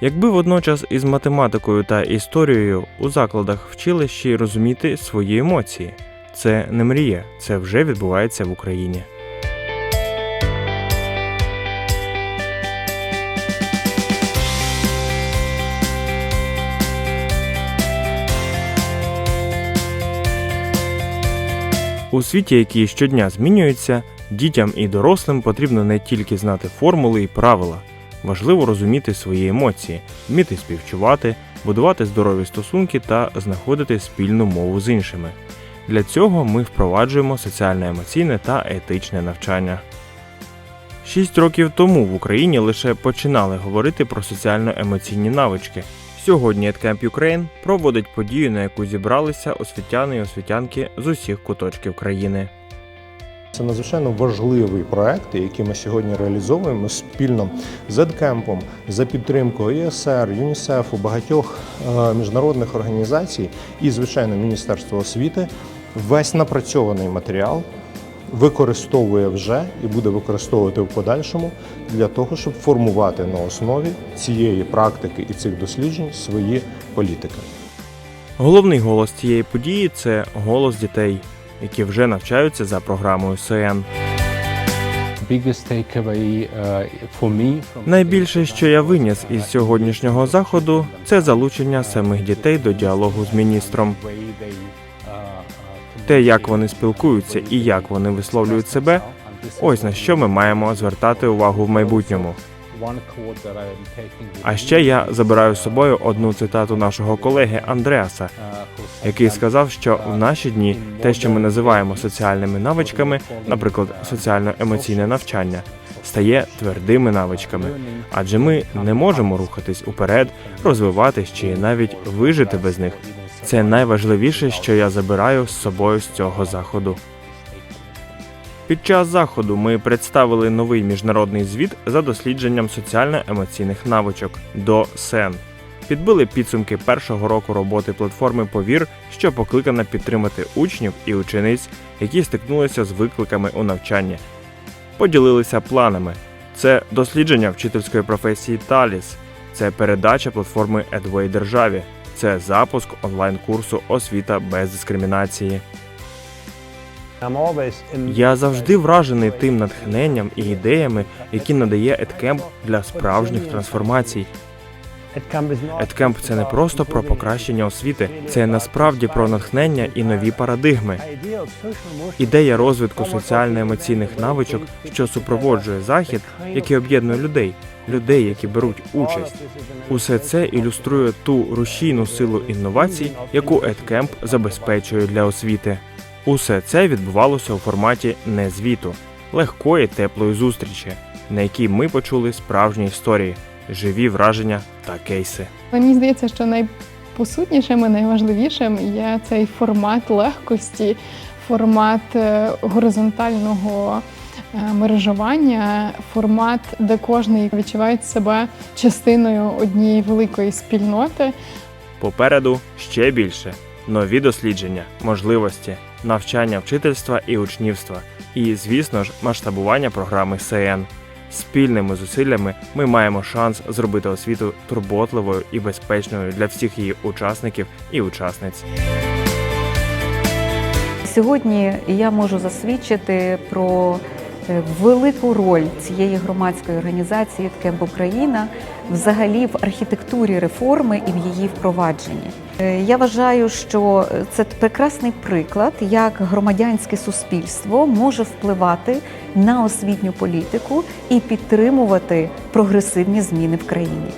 Якби водночас із математикою та історією у закладах вчили ще й розуміти свої емоції. Це не мрія, це вже відбувається в Україні. У світі, який щодня змінюється, дітям і дорослим потрібно не тільки знати формули і правила, важливо розуміти свої емоції, вміти співчувати, будувати здорові стосунки та знаходити спільну мову з іншими. Для цього ми впроваджуємо соціально-емоційне та етичне навчання. Шість років тому в Україні лише починали говорити про соціально-емоційні навички. Сьогодні EdCamp Ukraine проводить подію, на яку зібралися освітяни і освітянки з усіх куточків країни. Це надзвичайно важливий проект, який ми сьогодні реалізовуємо спільно з EdCamp, за підтримкою ЄСР, ЮНІСЕФу, багатьох е, міжнародних організацій і, звичайно, Міністерства освіти. Весь напрацьований матеріал використовує вже і буде використовувати в подальшому для того, щоб формувати на основі цієї практики і цих досліджень свої політики. Головний голос цієї події це голос дітей, які вже навчаються за програмою СН. uh, Найбільше, що я виніс із сьогоднішнього заходу, це залучення самих дітей до діалогу з міністром. Те, як вони спілкуються і як вони висловлюють себе, ось на що ми маємо звертати увагу в майбутньому. А ще я забираю з собою одну цитату нашого колеги Андреаса, uh, який сказав, що в наші дні те, що ми називаємо соціальними навичками, наприклад, соціально-емоційне навчання, стає твердими навичками. Адже ми не можемо рухатись уперед, розвиватись чи навіть вижити без них. Це найважливіше, що я забираю з собою з цього заходу. Під час заходу ми представили новий міжнародний звіт за дослідженням соціально-емоційних навичок до СЕН. Підбили підсумки першого року роботи платформи Повір, що покликана підтримати учнів і учениць, які стикнулися з викликами у навчанні. Поділилися планами: це дослідження вчительської професії Таліс, це передача платформи Edway державі, це запуск онлайн-курсу Освіта без дискримінації. Я завжди вражений тим натхненням і ідеями, які надає EdCamp для справжніх трансформацій. EdCamp – це не просто про покращення освіти, це насправді про натхнення і нові парадигми. Ідея розвитку соціально-емоційних навичок, що супроводжує захід, який об'єднує людей, людей, які беруть участь. Усе це ілюструє ту рушійну силу інновацій, яку EdCamp забезпечує для освіти. Усе це відбувалося у форматі не звіту, легкої теплої зустрічі, на якій ми почули справжні історії, живі враження та кейси. Мені здається, що найпосутнішим і найважливішим є цей формат легкості, формат е, горизонтального е, мережування, формат, де кожен відчуває себе частиною однієї великої спільноти. Попереду ще більше нові дослідження, можливості, навчання вчительства і учнівства, і, звісно ж, масштабування програми СН. Спільними зусиллями ми маємо шанс зробити освіту турботливою і безпечною для всіх її учасників і учасниць. Сьогодні я можу засвідчити про велику роль цієї громадської організації «Ткемп Україна взагалі в архітектурі реформи і в її впровадженні. Е, Я вважаю, що це прекрасний приклад, як громадянське суспільство може впливати на освітню політику і підтримувати прогресивні зміни в країні.